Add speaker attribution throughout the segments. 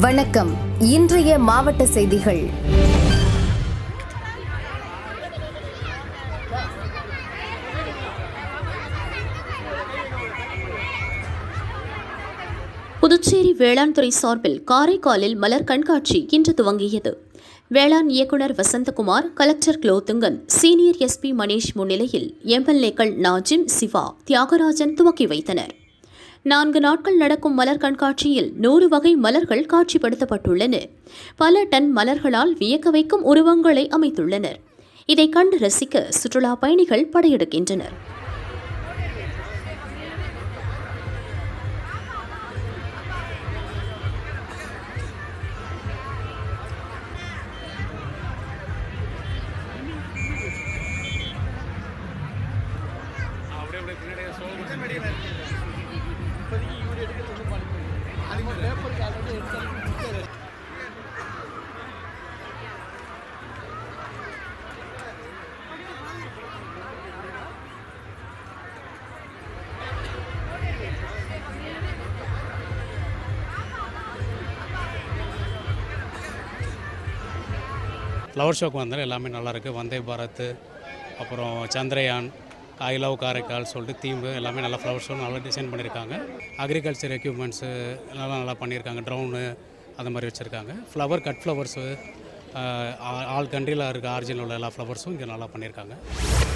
Speaker 1: வணக்கம். இன்றைய மாவட்ட செய்திகள்.
Speaker 2: புதுச்சேரி வேளாண் துறை சார்பில் காரைக்காலில் மலர் கண்காட்சி இன்று துவங்கியது. வேளாண் இயக்குனர் Vasanthakumar collector Kulothungan senior SP Manish முன்னிலையில் எம்எல்ஏக்கள் நாஜிம் சிவா தியாகராஜன் துவக்கி வைத்தனர். நான்கு நாட்கள் நடக்கும் மலர் கண்காட்சியில் நூறு வகை மலர்கள் காட்சிப்படுத்தப்பட்டுள்ளன. பல டன் மலர்களால் வியக்க வைக்கும் உருவங்களை அமைத்துள்ளனர். இதை கண்டு ரசிக்க சுற்றுலா பயணிகள் படையெடுக்கின்றனர்.
Speaker 3: ஃப்ளவர் ஷோக்கு வந்தாலும் எல்லாமே நல்லாயிருக்கு வந்தே பாரத் அப்புறம் சந்திரயான் ஐ லவ் காரைக்கால் சொல்லிட்டு தீம் எல்லாமே நல்லா ஃப்ளவர்ஸும் நல்லா டிசைன் பண்ணியிருக்காங்க. அக்ரிகல்ச்சர் எக்யூப்மெண்ட்ஸு எல்லாம் நல்லா பண்ணியிருக்காங்க. ட்ரோனு அந்த மாதிரி வச்சுருக்காங்க. ஃப்ளவர் கட் ஃப்ளவர்ஸு ஆல் கண்ட்ரியில் இருக்க ஆரிஜினில் உள்ள எல்லா ஃப்ளவர்ஸும் இங்கே நல்லா பண்ணியிருக்காங்க.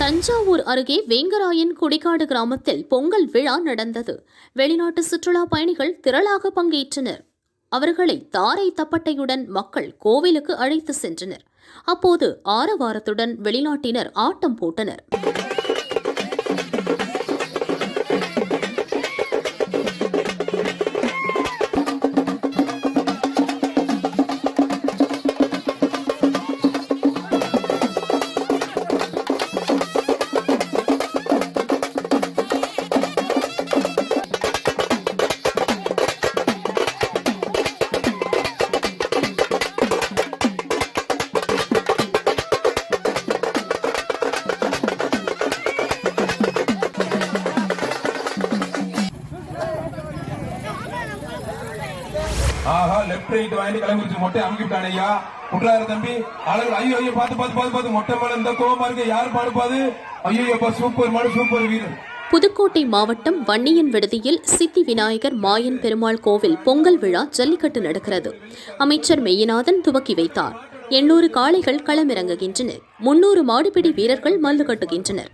Speaker 2: தஞ்சாவூர் அருகே வேங்கராயன் குடிக்காடு கிராமத்தில் பொங்கல் விழா நடந்தது. வெளிநாட்டு சுற்றுலா பயணிகள் திரளாக பங்கேற்றனர். அவர்களை தாரை தப்பட்டையுடன் மக்கள் கோவிலுக்கு அழைத்து சென்றனர். அப்போது ஆரவாரத்துடன் வெளிநாட்டினர் ஆட்டம் போட்டனர்.
Speaker 4: ஆஹா லெப்ட் ரைட் வாங்கி கிளம்பிச்சு மொட்டை அமுக்கிட்டான் ஐயா. குட்ராரு தம்பி அழகு ஐயோ ஐயோ பார்த்து பார்த்து பார்த்து பார்த்து மொட்டை மேல இந்த கோபமா இருக்கு. யாரு பாடுப்பாது? ஐயோ ஐயோ சூப்பர் மாடு சூப்பர் வீரர்.
Speaker 2: புதுக்கோட்டை மாவட்டம் வன்னியன் விடுதியில் சித்தி விநாயகர் மாயன் பெருமாள் கோவில் பொங்கல் விழா ஜல்லிக்கட்டு நடக்கிறது. அமைச்சர் மெய்யநாதன் துவக்கி வைத்தார். எண்ணூறு காளைகள் களமிறங்குகின்றனர் முன்னூறு மாடுபிடி வீரர்கள் மல்லு கட்டுகின்றனர்.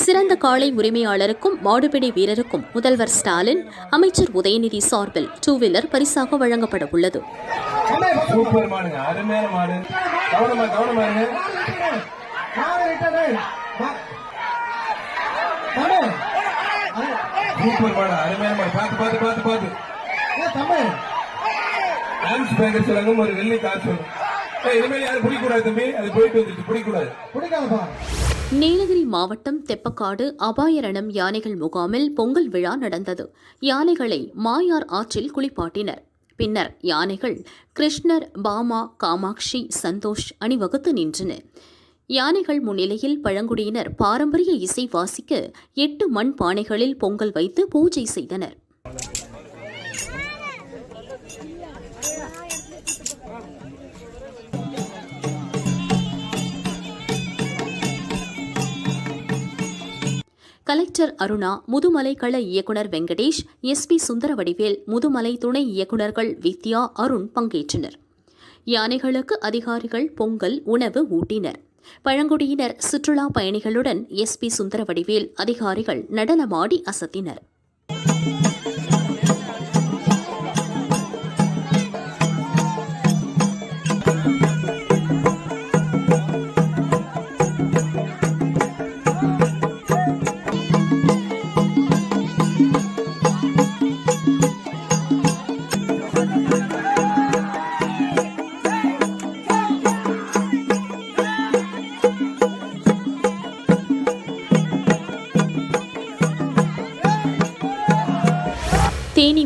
Speaker 2: சிறந்த காளை உரிமையாளருக்கும் மாடுபிடி வீரருக்கும் முதல்வர் ஸ்டாலின் அமைச்சர் உதயநிதி சார்பில் டூ வீலர் பரிசாக வழங்கப்பட உள்ளது.
Speaker 4: சூப்பர் மாடுங்க. அருமையான மாடு. கவனமா கவனமா இருங்க. சூப்பர் மாடு. அருமையான மாடு. பாத்து பாத்து பாத்து பாத்து டான்ஸ் பேங்கர் சொல்லுங்க ஒரு வெள்ளி காசு. இனிமேல் யாரும் பிடிக்கூடாது தம்பி. அது போயிட்டு வந்துச்சு பிடிக்கூடாது
Speaker 2: நீலகிரி மாவட்டம் தெப்பக்காடு அபாயரணம் யானைகள் முகாமில் பொங்கல் விழா நடந்தது. யானைகளை மாயார் ஆற்றில் குளிப்பாட்டினர். பின்னர் யானைகள் கிருஷ்ணர் பாமா காமாட்சி சந்தோஷ் அணிவகுத்து நின்றன. யானைகள் முன்னிலையில் பழங்குடியினர் பாரம்பரிய இசை வாசிக்க எட்டு மண் பானைகளில் பொங்கல் வைத்து பூஜை செய்தனர். கலெக்டர் அருணா முதுமலை கள இயக்குனர் வெங்கடேஷ் எஸ்பி சுந்தரவடிவேல் முதுமலை துணை இயக்குனர்கள் வித்யா அருண் பங்கேற்றனர். யானைகளுக்கு அதிகாரிகள் பொங்கல் உணவு ஊட்டினர். பழங்குடியினர் சுற்றுலா பயணிகளுடன் எஸ்பி சுந்தரவடிவேல் அதிகாரிகள் நடனமாடி அசத்தினர்.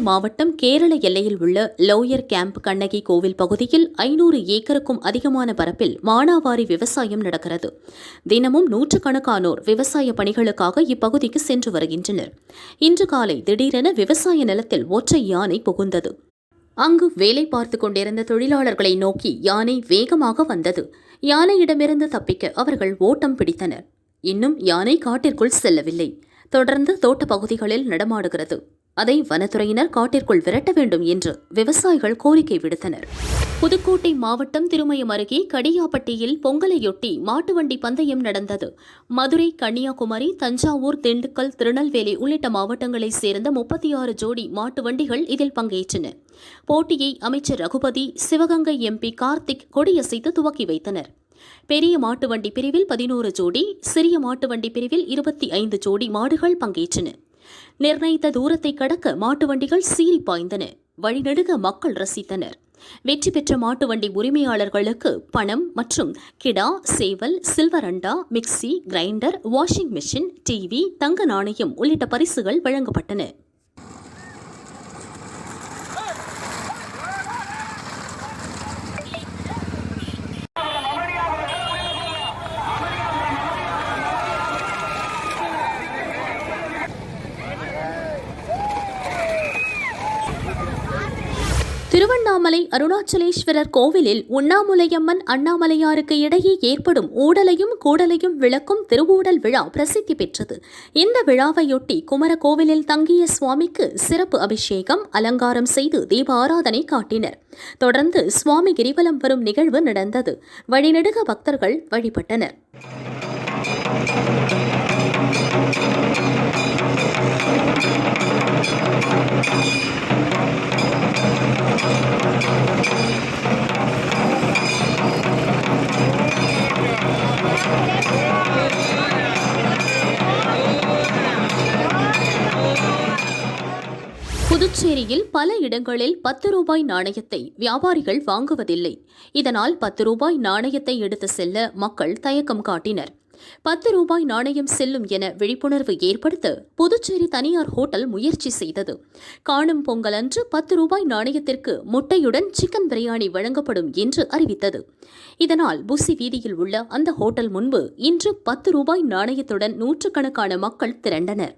Speaker 2: மாவட்டம் கேரள எல்லையில் உள்ள லோயர் கேம்ப் கண்ணகி கோவில் பகுதியில் ஐநூறு ஏக்கருக்கும் அதிகமான பரப்பில் மானாவாரி விவசாயம் நடக்கிறது. தினமும் நூற்றுக்கணக்கானோர் விவசாய பணிகளுக்காக இப்பகுதிக்கு சென்று வருகின்றனர். இன்று காலை திடீரென விவசாய நிலத்தில் ஒற்றை யானை புகுந்தது. அங்கு வேலை பார்த்து கொண்டிருந்த தொழிலாளர்களை நோக்கி யானை வேகமாக வந்தது. யானையிடமிருந்து தப்பிக்க அவர்கள் ஓட்டம் பிடித்தனர். இன்னும் யானை காட்டிற்குள் செல்லவில்லை. தொடர்ந்து தோட்ட பகுதிகளில் நடமாடுகிறது. அதை வனத்துறையினர் காட்டிற்குள் விரட்ட வேண்டும் என்று விவசாயிகள் கோரிக்கை விடுத்தனர். புதுக்கோட்டை மாவட்டம் திருமயம் அருகே கடியாப்பட்டியில் பொங்கலையொட்டி மாட்டு வண்டி பந்தயம் நடந்தது. மதுரை கன்னியாகுமரி தஞ்சாவூர் திண்டுக்கல் திருநெல்வேலி உள்ளிட்ட மாவட்டங்களைச் சேர்ந்த முப்பத்தி ஆறு ஜோடி மாட்டு வண்டிகள் இதில் பங்கேற்றன. போட்டியை அமைச்சர் ரகுபதி சிவகங்கை எம்பி கார்த்திக் கொடியசைத்து துவக்கி வைத்தனர். பெரிய மாட்டு வண்டி பிரிவில் பதினோரு ஜோடி சிறிய மாட்டு வண்டி பிரிவில் இருபத்தி ஐந்து ஜோடி மாடுகள் பங்கேற்றன. நிர்ணயித்த தூரத்தை கடக்க மாட்டு வண்டிகள் சீறி பாய்ந்தன. வழிநெடுக மக்கள் ரசித்தனர். வெற்றி பெற்ற மாட்டு வண்டி உரிமையாளர்களுக்கு பணம் மற்றும் கிடா சேவல் சில்வர் அண்டா mixie grinder washing machine TV தங்க நாணயம் உள்ளிட்ட பரிசுகள் வழங்கப்பட்டன. திருவண்ணாமலை அருணாச்சலேஸ்வரர் கோவிலில் உண்ணாமுலையம்மன் அண்ணாமலையாருக்கு இடையே ஏற்படும் ஊடலையும் கூடலையும் விளக்கும் திருவூடல் விழா பிரசித்தி பெற்றது. இந்த விழாவையொட்டி குமர கோவிலில் தங்கிய சுவாமிக்கு சிறப்பு அபிஷேகம் அலங்காரம் செய்து தீப ஆராதனை காட்டினர். தொடர்ந்து சுவாமி கிரிவலம் வரும் நிகழ்வு நடந்தது. வழிநெடுக பக்தர்கள் வழிபட்டனர். Thank you. இடங்களில் பத்து ரூபாய் நாணயத்தை வியாபாரிகள் வாங்குவதில்லை. இதனால் பத்து ரூபாய் நாணயத்தை எடுத்து செல்ல மக்கள் தயக்கம் காட்டினர். பத்து ரூபாய் நாணயம் செல்லும் என விழிப்புணர்வு ஏற்படுத்த புதுச்சேரி தனியார் ஹோட்டல் முயற்சி செய்தது. காணும் பொங்கல் அன்று பத்து ரூபாய் நாணயத்திற்கு முட்டையுடன் சிக்கன் பிரியாணி வழங்கப்படும் என்று அறிவித்தது. இதனால் புசி வீதியில் உள்ள அந்த ஹோட்டல் முன்பு இன்று பத்து ரூபாய் நாணயத்துடன் நூற்றுக்கணக்கான மக்கள் திரண்டனர்.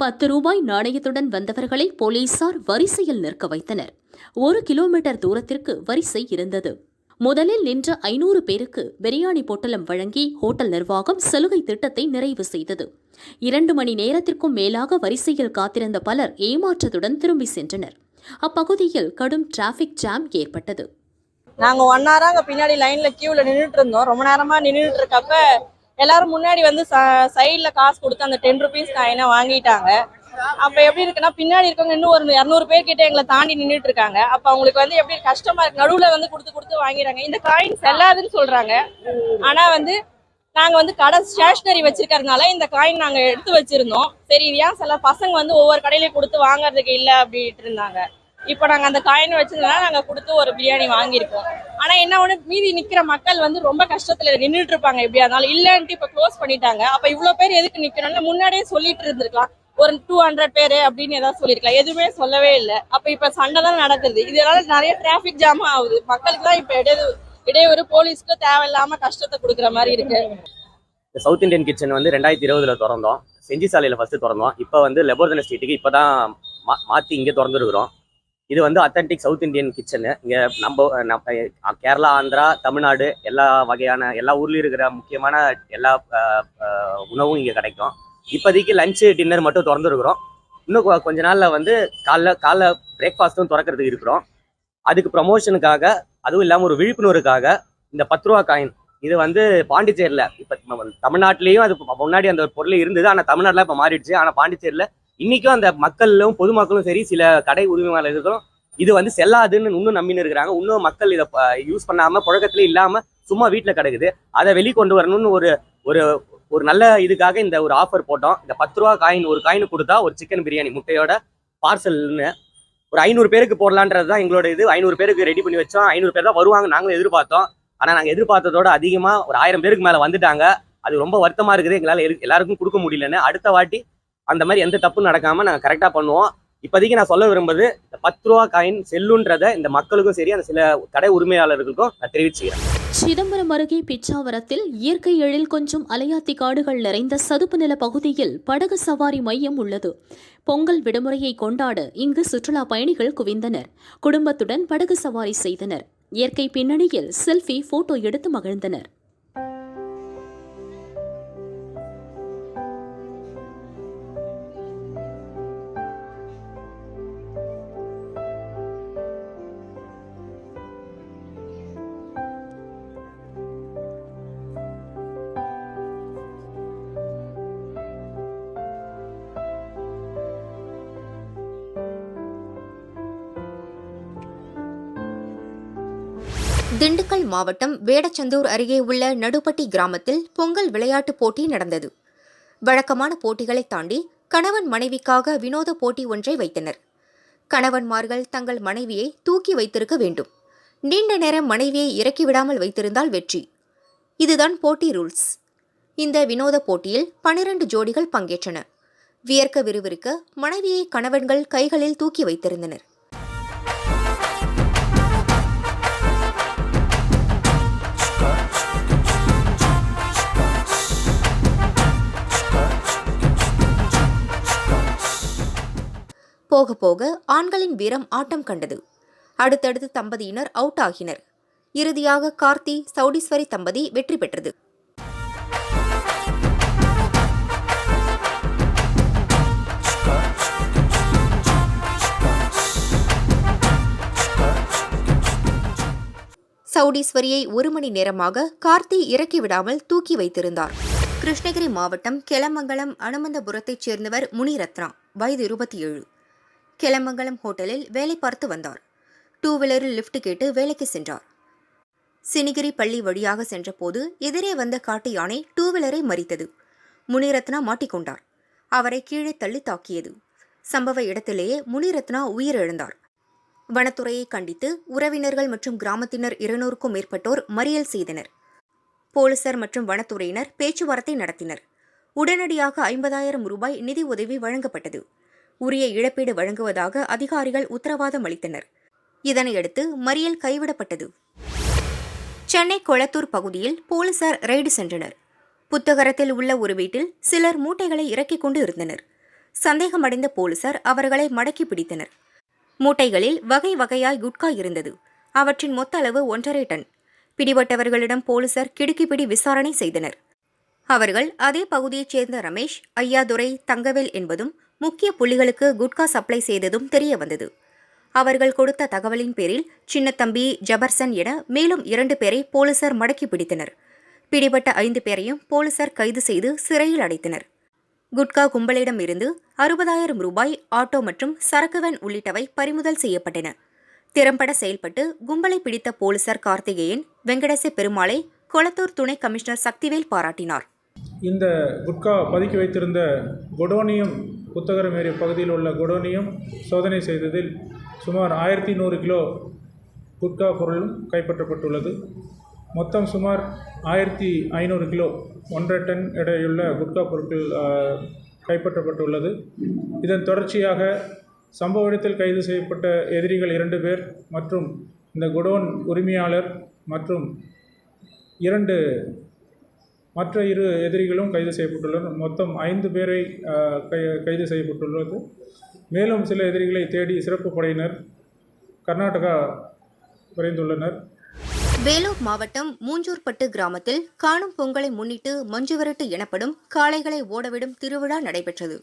Speaker 2: பத்து ரூபாய் நாணயத்துடன் வந்தவர்களை போலீசார் வரிசையில் நிற்க வைத்தனர். ஒரு கிலோமீட்டர் தூரத்திற்கு வரிசை இருந்தது. முதலில் நின்ற ஐநூறு பேருக்கு பிரியாணி பொட்டலம் வழங்கி ஹோட்டல் நிர்வாகம் சலுகை திட்டத்தை நிறைவு செய்தது. இரண்டு மணி நேரத்திற்கும் மேலாக வரிசையில் காத்திருந்த பலர் ஏமாற்றத்துடன் திரும்பி சென்றனர். அப்பகுதியில் கடும் டிராஃபிக் ஜாம் ஏற்பட்டது.
Speaker 5: நாங்க ஒன் ஹவரா பின்னாடி லைன்ல கியூல நின்றுட்டு இருந்தோம். ரொம்ப நேரமா நின்றுட்டு இருக்கப்ப எல்லாரும் முன்னாடி வந்து சைடுல காசு கொடுத்து அந்த டென் ருபீஸ் காயினை வாங்கிட்டாங்க. அப்ப எப்படி இருக்குன்னா பின்னாடி இருக்கவங்க இன்னும் ஒரு இரநூறு பேர் கிட்ட எங்களை தாண்டி நின்னுட்டு இருக்காங்க. அப்ப அவங்களுக்கு வந்து எப்படி கஷ்டமா இருக்கு நடுவுல வந்து கொடுத்து கொடுத்து வாங்கிடுறாங்க. இந்த காயின் செல்லாதுன்னு சொல்றாங்க. ஆனா வந்து நாங்க வந்து கடை ஸ்டேஷனரி வச்சிருக்கறதுனால இந்த காயின் நாங்க எடுத்து வச்சிருந்தோம். சரி ஏன் சில பசங்க வந்து ஒவ்வொரு கடையிலயும் கொடுத்து வாங்குறதுக்கு இல்ல அப்படின்ட்டு இருந்தாங்க. இப்போ நாங்கள் அந்த காயின் வச்சதுனால நாங்கள் கொடுத்து ஒரு பிரியாணி வாங்கியிருக்கோம். ஆனா என்ன ஒன்று மீதி நிக்கிற மக்கள் வந்து ரொம்ப கஷ்டத்துல நின்றுட்டு இருப்பாங்க எப்படியா இருந்தாலும். இல்லைன்ட்டு இப்போ க்ளோஸ் பண்ணிட்டாங்க. அப்போ இவ்வளோ பேர் எதுக்கு நிக்கணும்னு முன்னாடியே சொல்லிட்டு இருந்திருக்கலாம். ஒரு டூ ஹண்ட்ரட் பேர் அப்படின்னு ஏதாவது சொல்லியிருக்கலாம். எதுவுமே சொல்லவே இல்லை. அப்போ இப்போ சண்டை தான் நடக்குது. இதனால நிறைய டிராஃபிக் ஜாம் ஆகுது. மக்களுக்கு தான் இப்போ இடையூறு இடையூறு போலீஸ்க்கு தேவையில்லாம கஷ்டத்தை கொடுக்குற மாதிரி இருக்கு.
Speaker 6: இந்த சவுத் இந்தியன் கிச்சன் வந்து ரெண்டாயிரத்தி இருபதுல திறந்தோம். செஞ்சி சாலையில் ஃபர்ஸ்ட் திறந்தோம். இப்போ வந்து லெபோர்தன ஸ்ட்ரீட்டுக்கு இப்போ தான் மா மாற்றி இங்கே திறந்துருக்குறோம். இது வந்து அத்தன்டிக் சவுத் இந்தியன் கிச்சனு இங்கே நம்ம நம்ம கேரளா ஆந்திரா தமிழ்நாடு எல்லா வகையான எல்லா ஊர்லேயும் இருக்கிற முக்கியமான எல்லா உணவும் இங்கே கிடைக்கும். இப்போதைக்கு லஞ்சு டின்னர் மட்டும் திறந்துருக்குறோம். இன்னும் கொஞ்ச நாளில் வந்து காலைல காலைல பிரேக்ஃபாஸ்ட்டும் திறக்கிறதுக்கு இருக்கிறோம். அதுக்கு ப்ரமோஷனுக்காக அதுவும் இல்லாமல் ஒரு விழிப்புணர்வுக்காக இந்த பத்து ரூபா காயின் இது வந்து பாண்டிச்சேரியில் இப்போ தமிழ்நாட்டிலையும் அது முன்னாடி அந்த பொருள் இருந்தது ஆனால் தமிழ்நாட்டில் இப்போ மாறிடுச்சு. ஆனால் பாண்டிச்சேரியில் இன்னைக்கும் அந்த மக்களும் பொதுமக்களும் சரி சில கடை உரிமையாளர்களும் இது வந்து செல்லாதுன்னு இன்னும் நம்பின்னு இருக்கிறாங்க. இன்னும் மக்கள் இதை யூஸ் பண்ணாம புழக்கத்துல இல்லாம சும்மா வீட்டில் கிடக்குது. அதை வெளிக்கொண்டு வரணும்னு ஒரு ஒரு ஒரு நல்ல இதுக்காக இந்த ஒரு ஆஃபர் போட்டோம். இந்த பத்து ரூபா காயின் ஒரு காயின் கொடுத்தா ஒரு சிக்கன் பிரியாணி முட்டையோட பார்சல்னு ஒரு ஐநூறு பேருக்கு போடலான்றது தான் எங்களோட இது. ஐநூறு பேருக்கு ரெடி பண்ணி வச்சோம். ஐநூறு பேர் தான் வருவாங்க நாங்களும் எதிர்பார்த்தோம். ஆனால் நாங்கள் எதிர்பார்த்ததோட அதிகமாக ஒரு ஆயிரம் பேருக்கு மேலே வந்துட்டாங்க. அது ரொம்ப வருத்தமாக இருக்குது. எங்களால் எல்லாருக்கும் கொடுக்க முடியலன்னு அடுத்த வாட்டி அந்த மாதிரி எந்த தப்பும் நடக்காமல் நாங்கள் கரெக்டாக பண்ணுவோம். இப்போதைக்கு நான் சொல்ல விரும்புவது இந்த பத்து ரூபா காயின் செல்லுன்றதை இந்த மக்களுக்கும் சரி அந்த சில கடை உரிமையாளர்களுக்கும் நான் தெரிவிச்சுக்கிறேன்.
Speaker 2: சிதம்பரம் அருகே பிச்சாவரத்தில் இயற்கை எழில் கொஞ்சம் அலையாத்தி காடுகள் நிறைந்த சதுப்பு நில பகுதியில் படகு சவாரி மையம் உள்ளது. பொங்கல் விடுமுறையை கொண்டாட இங்கு சுற்றுலா பயணிகள் குவிந்தனர். குடும்பத்துடன் படகு சவாரி செய்தனர். இயற்கை பின்னணியில் செல்ஃபி போட்டோ எடுத்து மகிழ்ந்தனர்.
Speaker 7: திண்டுக்கல் மாவட்டம் வேடச்சந்தூர் அருகே உள்ள நடுப்பட்டி கிராமத்தில் பொங்கல் விளையாட்டுப் போட்டி நடந்தது. வழக்கமான போட்டிகளை தாண்டி கணவன் மனைவிக்காக வினோத போட்டி ஒன்றை வைத்தனர். கணவன்மார்கள் தங்கள் மனைவியை தூக்கி வைத்திருக்க வேண்டும். நீண்ட நேரம் மனைவியை இறக்கிவிடாமல் வைத்திருந்தால் வெற்றி. இதுதான் போட்டி ரூல்ஸ். இந்த வினோத போட்டியில் பனிரண்டு ஜோடிகள் பங்கேற்றன. வியர்க்க விறுவிறுக்க மனைவியை கணவன்கள் கைகளில் தூக்கி வைத்திருந்தனர். போக போக ஆண்களின் வீரம் ஆட்டம் கண்டது. அடுத்தடுத்து தம்பதியினர் அவுட் ஆகினர். இறுதியாக கார்த்தி சௌடீஸ்வரி தம்பதி வெற்றி பெற்றது. சௌடீஸ்வரியை ஒரு மணி நேரமாக கார்த்தி இறக்கி விடாமல் தூக்கி வைத்திருந்தார். கிருஷ்ணகிரி மாவட்டம் கெலமங்கலம் அனுமந்தபுரத்தைச் சேர்ந்தவர் முனிரத்னா வயது இருபத்தி ஏழு. கிளமங்கலம் ஹோட்டலில் வேலை பார்த்து வந்தார். டூ வீலரில் லிஃப்ட் கேட்டு வேலைக்கு சென்றார். சினிகிரி பள்ளி வழியாக சென்றபோது எதிரே வந்த காட்டு யானை டூ வீலரை மறித்தது. முனிரத்னா மாட்டிக்கொண்டார். அவரை கீழே தள்ளி தாக்கியது. சம்பவ இடத்திலேயே முனிரத்னா உயிரிழந்தார். வனத்துறையை கண்டித்து உறவினர்கள் மற்றும் கிராமத்தினர் இருநூறுக்கும் மேற்பட்டோர் மறியல் செய்தனர். போலீசார் மற்றும் வனத்துறையினர் பேச்சுவார்த்தை நடத்தினர். உடனடியாக ஐம்பதாயிரம் ரூபாய் நிதி உதவி வழங்கப்பட்டது. உரிய இழப்பீடு வழங்குவதாக அதிகாரிகள் உத்தரவாதம் அளித்தனர். இதனையடுத்து மறியல் கைவிடப்பட்டது. சென்னை கொளத்தூர் பகுதியில் போலீசார் ரெய்டு சென்றனர். புத்தகரத்தில் உள்ள ஒரு வீட்டில் சிலர் மூட்டைகளை இறக்கிக் கொண்டு இருந்தனர். சந்தேகமடைந்த போலீசார் அவர்களை மடக்கி பிடித்தனர். மூட்டைகளில் வகை வகையாய் குட்கா இருந்தது. அவற்றின் மொத்த அளவு ஒன்றரை டன். பிடிபட்டவர்களிடம் போலீசார் கிடுக்கிப்பிடி விசாரணை செய்தனர். அவர்கள் அதே பகுதியைச் சேர்ந்த ரமேஷ் ஐயாதுரை தங்கவேல் என்பதும் முக்கிய புள்ளிகளுக்கு குட்கா சப்ளை செய்ததும் தெரிய வந்தது. அவர்கள் கொடுத்த தகவலின் பேரில் சின்னத்தம்பி ஜபர்சன் என மேலும் இரண்டு பேரை போலீசார் மடக்கி பிடித்தனர். பிடிபட்ட ஐந்து பேரையும் போலீசார் கைது செய்து சிறையில் அடைத்தனர். குட்கா கும்பலிடம் இருந்து அறுபதாயிரம் ரூபாய் ஆட்டோ மற்றும் சரக்கு வேன் உள்ளிட்டவை பறிமுதல் செய்யப்பட்டன. திறம்பட செயல்பட்டு கும்பலை பிடித்த போலீசார் கார்த்திகேயன் வெங்கடேச பெருமாளை கொளத்தூர் துணை கமிஷனர் சக்திவேல் பாராட்டினார்.
Speaker 8: இந்த குட்கா பதுக்கி வைத்திருந்த கொடோனியம் புத்தகரம் பகுதியில் உள்ள கொடோனியம் சோதனை செய்ததில் சுமார் ஆயிரத்தி நூறு கிலோ குட்கா பொருளும் கைப்பற்றப்பட்டுள்ளது. மொத்தம் சுமார் ஆயிரத்தி ஐநூறு கிலோ ஒன்றரை டன் எடையுள்ள குட்கா பொருட்கள் கைப்பற்றப்பட்டுள்ளது. இதன் தொடர்ச்சியாக சம்பவ இடத்தில் கைது செய்யப்பட்ட எதிரிகள் இரண்டு பேர் மற்றும் இந்த குடோன் உரிமையாளர் மற்றும் இரண்டு மற்ற இரு எதிரிகளும் கைது செய்யப்பட்டுள்ளனர். மொத்தம் ஐந்து பேரை கை கைது செய்யப்பட்டுள்ளது. மேலும் சில எதிரிகளை தேடி சிறப்பு படையினர் கர்நாடகா விரைந்துள்ளனர்.
Speaker 7: வேலூர் மாவட்டம் மூஞ்சூர்பட்டு கிராமத்தில் காணும் பொங்கலை முன்னிட்டு மஞ்சுவிரட்டு எனப்படும் காளைகளை ஓடவிடும் திருவிழா நடைபெற்றது.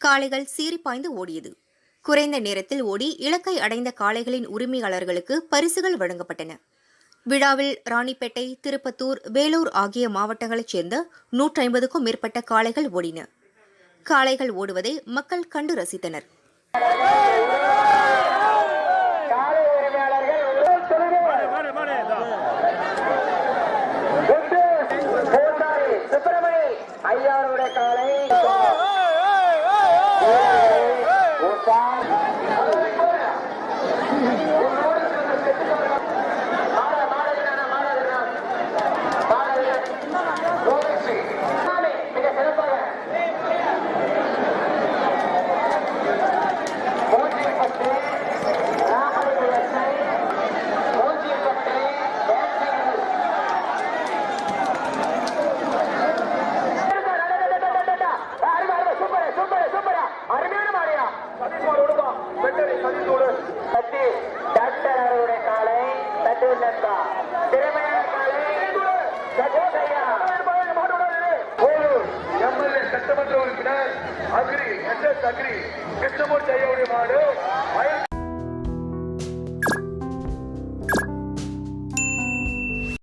Speaker 7: காளைகள் சீறிப்பாய்ந்து ஓடியது. குறைந்த நேரத்தில் ஓடி இலக்கை அடைந்த காளைகளின் உரிமையாளர்களுக்கு பரிசுகள் வழங்கப்பட்டன. விழாவில் ராணிப்பேட்டை திருப்பத்தூர் வேலூர் ஆகிய மாவட்டங்களைச் சேர்ந்த நூற்றி ஐம்பதுக்கும் மேற்பட்ட காளைகள் ஓடின. காளைகள் ஓடுவதை மக்கள் கண்டு ரசித்தனர்.